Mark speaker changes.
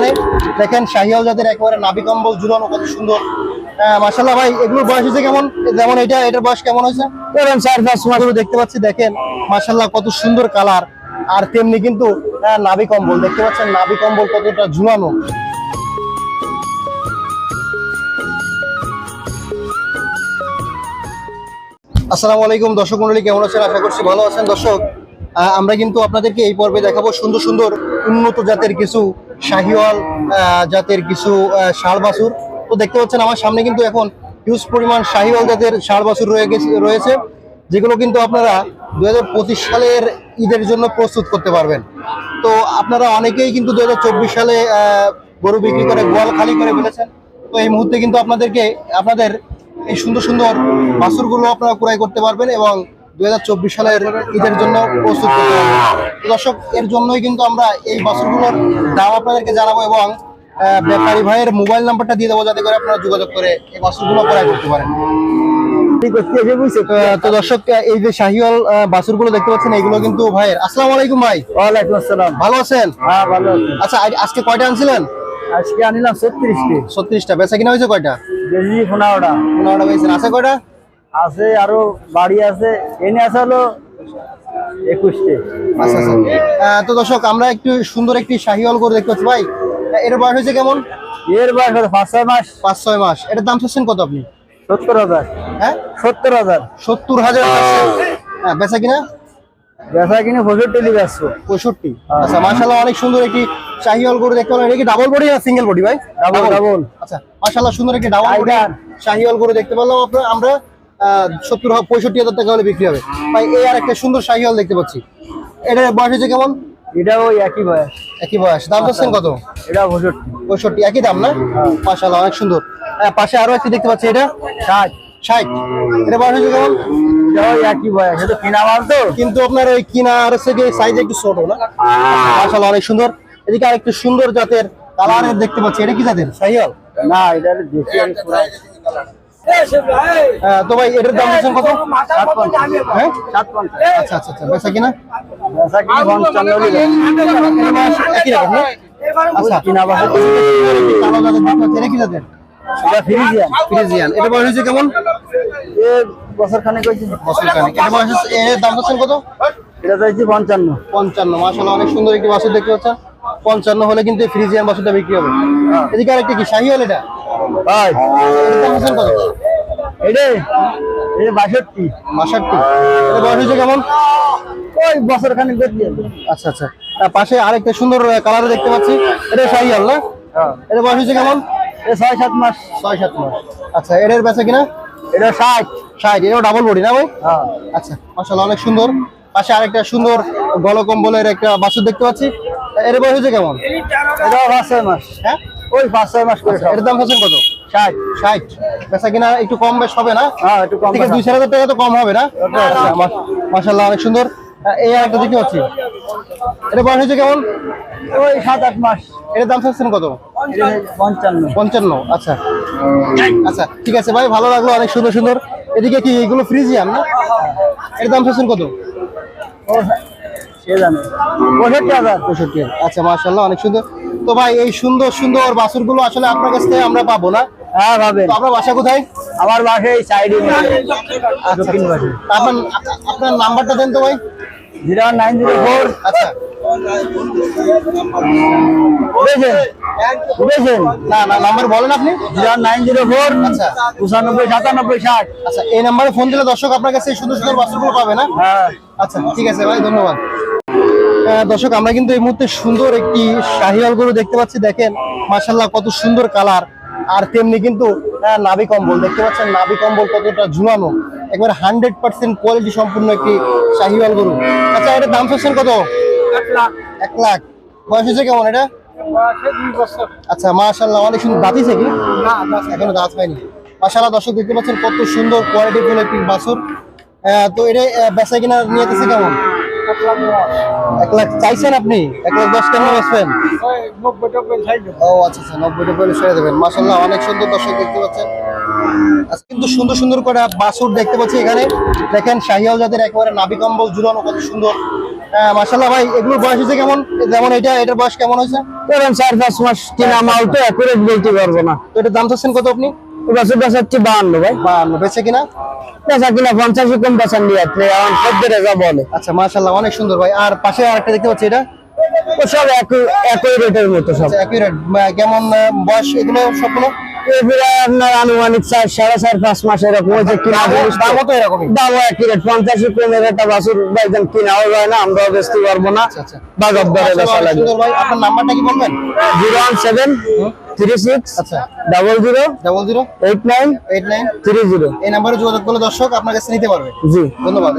Speaker 1: এখানে। দেখেন শাহিয়াল জাতের একেবারে নাভি কম্বল ঝুলানো কত সুন্দর। মাসাল্লাহ ভাই এগুলোর বয়স হয়েছে কেমন? যেমন এটা এটার বয়স কেমন হয়েছে? ধরেন চার পাঁচ মাস। দেখতে পাচ্ছি দেখেন মাসাল্লাহ কত সুন্দর কালার। আর তেমনি কিন্তু আহ, নাভি কম্বল দেখতে পাচ্ছেন নাভি কম্বল কতটা ঝুলানো। আসসালামু আলাইকুম দর্শক মন্ডলী কেমন আছেন? আশা করছি ভালো আছেন। দর্শক আমরা কিন্তু আপনাদেরকে এই পর্বে দেখাবো সুন্দর সুন্দর উন্নত জাতের কিছু শাহিওয়াল জাতের কিছু ষাঁড় বাছুর। তো দেখতে পাচ্ছেন আমার সামনে কিন্তু এখন হিউজ পরিমাণ শাহিওয়াল জাতের ষাঁড় রয়ে গেছে, রয়েছে, যেগুলো কিন্তু আপনারা দু হাজার পঁচিশ সালের ঈদের জন্য প্রস্তুত করতে পারবেন। তো আপনারা অনেকেই কিন্তু দু হাজার চব্বিশ সালে গরু বিক্রি করে, গোয়াল খালি করে ফেলেছেন। তো এই মুহূর্তে কিন্তু আপনাদেরকে, আপনাদের এই সুন্দর সুন্দর বাছুরগুলো আপনারা ক্রয় করতে পারবেন এবং দুই সালের ঈদের জন্য প্রস্তুত দর্শক এর জন্যই কিন্তু আমরা এই বাছুরগুলোর দাম আপনাদেরকে জানাব এবং ব্যাপারী ভাইয়ের মোবাইল নাম্বারটা দিয়ে দেবো যাতে করে আপনারা যোগাযোগ করে এই বাছুরগুলো ক্রয় করতে পারেন। তো দর্শক এই যে শাহিওয়াল আহ, বাছুরগুলো দেখতে পাচ্ছেন এগুলো কিন্তু ভাইয়ের। আসসালামু আলাইকুম ভাই।
Speaker 2: ওয়ালাইকুম আসসালাম।
Speaker 1: ভালো আছেন?
Speaker 2: হ্যাঁ ভালো
Speaker 1: আচ্ছা আজ- আজকে কয়টা আনছিলেন?
Speaker 2: আজকে আনিলাম ছত্রিশটি।
Speaker 1: ছত্রিশটা। বেচা কিনা হয়েছে কয়টা? পনেরোটা পেয়েছেন আছে কয়টা?
Speaker 2: আছে আরও বাড়ি আছে। এনে আছে হলো একুশটি।
Speaker 1: আচ্ছা আচ্ছা তো দর্শক আমরা একটু সুন্দর একটি শাহিওয়াল করে দেখতে পাচ্ছি। ভাই এর বয়স হয়েছে কেমন?
Speaker 2: এর বয়স হলো পাঁচ ছয় মাস।
Speaker 1: পাঁচ ছয় মাস। এটার দাম চাচ্ছেন কত আপনি?
Speaker 2: সত্তর হাজার।
Speaker 1: হ্যাঁ?
Speaker 2: সত্তর হাজার।
Speaker 1: সত্তর হাজার হ্যাঁ বেচা কিনা?
Speaker 2: বেচা কিনে পঁয়ষট্টি লিখে আসছো।
Speaker 1: পঁয়ষট্টি। আচ্ছা মাশাল্লাহ অনেক সুন্দর একটি শাহিওয়াল করে দেখতে পেলাম। এটা কি ডাবল বডি না সিঙ্গেল বডি ভাই?
Speaker 2: ডাবল ডাবল
Speaker 1: আচ্ছা মাশাল্লাহ সুন্দর একটি ডাবল বডি। শাহিওয়াল করে দেখতে পেলাম আপনার আমরা সত্তর পঁয়ষট্টি হাজার টাকা হলে বিক্রি হবে। ভাই এই আর একটা সুন্দর শাহিওয়াল দেখতে পাচ্ছি। এটার বয়স হয়েছে কেমন?
Speaker 2: এটা একই বয়স।
Speaker 1: একই বয়স। দাম কত?
Speaker 2: এটা পঁয়ষট্টি।
Speaker 1: পঁয়ষট্টি একই দাম না? মাশাল্লাহ অনেক সুন্দর। হ্যাঁ, পাশে আরও একটি দেখতে পাচ্ছি এটা?
Speaker 2: ষাট।
Speaker 1: ষাট। এটা বয়স হয়েছে কেমন?
Speaker 2: একই বয়স। এটা কিনা মাল তো?
Speaker 1: কিন্তু আপনার ওই কিনা আর সাইজ একটু ছোট না? অনেক সুন্দর। এদিকে আরেকটু সুন্দর জাতের কালারের দেখতে পাচ্ছি। এটা কি জাতের? সাইয়াল
Speaker 2: না এটা দেশি
Speaker 1: তো ভাই এটার দাম দিচ্ছেন কত?
Speaker 2: সাত
Speaker 1: হ্যাঁ? আচ্ছা আচ্ছা আচ্ছা। বেচা কিনা?
Speaker 2: পঞ্চান্ন
Speaker 1: একই রকম না আচ্ছা
Speaker 2: কিনা বাসা
Speaker 1: কালো জাতের দেখতে পাচ্ছি এটা জাতের
Speaker 2: ফ্রিজিয়ান
Speaker 1: ফ্রিজিয়ান। এটা বয়স হয়েছে কেমন?
Speaker 2: এ বছর খানে কইছি
Speaker 1: বছর খানিক এটা বয়স এর দাম দিচ্ছেন কত?
Speaker 2: এটা চাইছি পঞ্চান্ন।
Speaker 1: পঞ্চান্ন। মাসাল্লাহ অনেক সুন্দর একটি দেখতে পাচ্ছেন। পঞ্চান্ন হলে কিন্তু ফ্রিজিয়ান বাছুরটা বিক্রি হবে। এদিকে আরেকটা কি? শাহি হল এটা?
Speaker 2: ভাই।
Speaker 1: কত?
Speaker 2: এটা এটা বাষট্টি।
Speaker 1: বাষট্টি। এটা বয়স হয়েছে কেমন?
Speaker 2: ওই বছর খানে করছি
Speaker 1: আচ্ছা আচ্ছা। পাশে আরেকটা সুন্দর কালার দেখতে পাচ্ছি। এটা শাহি হল না এটা বয়স হয়েছে কেমন?
Speaker 2: এটা ছয় সাত মাস।
Speaker 1: ছয় সাত মাস। আচ্ছা এটার বেচা কিনা?
Speaker 2: এটা ষাট।
Speaker 1: ষাট এটাও ডাবল বডি না ভাই?
Speaker 2: হ্যাঁ।
Speaker 1: আচ্ছা মাসাল্লাহ অনেক সুন্দর। পাশে আরেকটা সুন্দর গলকম্বলের একটা বাছুর দেখতে পাচ্ছি। এর বয়স হয়েছে কেমন?
Speaker 2: এটাও পাঁচ ছয় মাস।
Speaker 1: হ্যাঁ?
Speaker 2: ওই পাঁচ ছয় মাস করে।
Speaker 1: এটার দাম হচ্ছেন কত?
Speaker 2: ষাট।
Speaker 1: ষাট। বেচা কিনা একটু কম বেশ হবে না?
Speaker 2: হ্যাঁ একটু কম
Speaker 1: দুই চার হাজার টাকা তো কম হবে না? আচ্ছা, অনেক সুন্দর। এই দেখতে পাচ্ছি। এটা বয়স হয়েছে কেমন?
Speaker 2: ওই সাত আট মাস।
Speaker 1: এটার দাম চাচ্ছেন কত?
Speaker 2: পঞ্চান্ন।
Speaker 1: পঞ্চান্ন আচ্ছা। আচ্ছা ঠিক আছে ভাই ভালো লাগল অনেক সুন্দর সুন্দর। এদিকে কি এগুলো ফ্রিজিয়ান না? এর দাম চাচ্ছেন কত?
Speaker 2: পঁয়ষট্টি হাজার।
Speaker 1: পঁয়ষট্টি আচ্ছা মাশাল্লাহ অনেক সুন্দর। তো ভাই এই সুন্দর সুন্দর বাসুরগুলো আসলে আপনার কাছ থেকে আমরা পাবো না।
Speaker 2: হ্যাঁ
Speaker 1: আপনার বাসা কোথায়?
Speaker 2: আমার বাসে এই সাইডে।
Speaker 1: আচ্ছা,
Speaker 2: পাশে
Speaker 1: আপনার আপনার নাম্বারটা দেন তো ভাই।
Speaker 2: Zero nine zero four.
Speaker 1: আচ্ছা। না না নাম্বার বলেন আপনি।
Speaker 2: Zero nine zero four.
Speaker 1: আচ্ছা।
Speaker 2: পঁচানব্বই সাতানব্বই ষাট।
Speaker 1: আচ্ছা এই নাম্বারে ফোন দিলে দর্শক আপনার কাছে সুন্দর সুন্দর বাছুরগুলো পাবে না?
Speaker 2: হ্যাঁ।
Speaker 1: আচ্ছা ঠিক আছে ভাই ধন্যবাদ। দর্শক আমরা কিন্তু এই মুহূর্তে সুন্দর একটি শাহিয়াল গরু দেখতে পাচ্ছি। দেখেন মাশাল্লাহ কত সুন্দর কালার। আর তেমনি কিন্তু নাভি কম্বল। দেখতে পাচ্ছেন নাভি কম্বল কতটা ঝুলানো। একবার হান্ড্রেড পার্সেন্ট কোয়ালিটি সম্পূর্ণ একটি শাহিওয়াল গরু। আচ্ছা এটার দাম চাচ্ছেন কত? এক লাখ। বয়স হয়েছে কেমন এটা? আচ্ছা মাশাল্লাহ অনেক সুন্দর দাঁতিছে কি এখনও দাঁত পাইনি মাশাল্লাহ দর্শক দেখতে পাচ্ছেন কত সুন্দর কোয়ালিটি ফুল একটি বাছুর। তো এটা বেচা কিনা নিয়ে কেমন? এক লাখ চাইছেন আপনি? এক লাখ দশ বেচবেন ও আচ্ছা আচ্ছা দেবেন। মাসাল্লাহ অনেক সুন্দর দর্শক দেখতে পাচ্ছেন। কিন্তু সুন্দর সুন্দর করে বাছুর দেখতে পাচ্ছি এখানে। দেখেন শাহিয়াল জাতের একেবারে কম্বল ঝুলানো কত সুন্দর। মাসাল্লাহ ভাই এগুলোর বয়স হয়েছে কেমন? যেমন এটা এটার বয়স কেমন হয়েছে?
Speaker 3: ধরেন চার পাঁচ মাস কিনা মাল তো বলতে পারব না।
Speaker 1: তো এটার দাম চাচ্ছেন কত আপনি?
Speaker 3: এবছর বেচাচ্ছি বাহান্ন ভাই।
Speaker 1: বাহান্ন। বেচে কিনা?
Speaker 3: বেচা কিনা পঞ্চাশ কম বেচান নিয়ে এখন খদ্দের যা বলে।
Speaker 1: আচ্ছা মাশাল্লাহ অনেক সুন্দর ভাই। আর পাশে আরেকটা দেখতে পাচ্ছি এটা?
Speaker 3: সব একই একই রেটের মতো সব।
Speaker 1: আচ্ছা অ্যাকুরেট কেমন বয়স এগুলো সবগুলো?
Speaker 3: আপনার আনুমানিক চার সাড়ে চার পাঁচ মাস এরকম হয়েছে কিনা
Speaker 1: দামও তো এরকমই।
Speaker 3: দামও একই রেট। পঞ্চাশ কমের একটা বাছুর বাইজন কিনাও যায় না আমরাও বেচতে পারব না।
Speaker 1: আচ্ছা। আপনার নাম্বারটা কি বলবেন?
Speaker 3: Zero one seven three six
Speaker 1: আচ্ছা।
Speaker 3: Double zero
Speaker 1: double zero.
Speaker 3: Eight nine
Speaker 1: eight nine.
Speaker 3: Three zero.
Speaker 1: এই নাম্বারে যোগাযোগ করলে দর্শক আপনার কাছে নিতে পারবে।
Speaker 3: জি।
Speaker 1: ধন্যবাদ।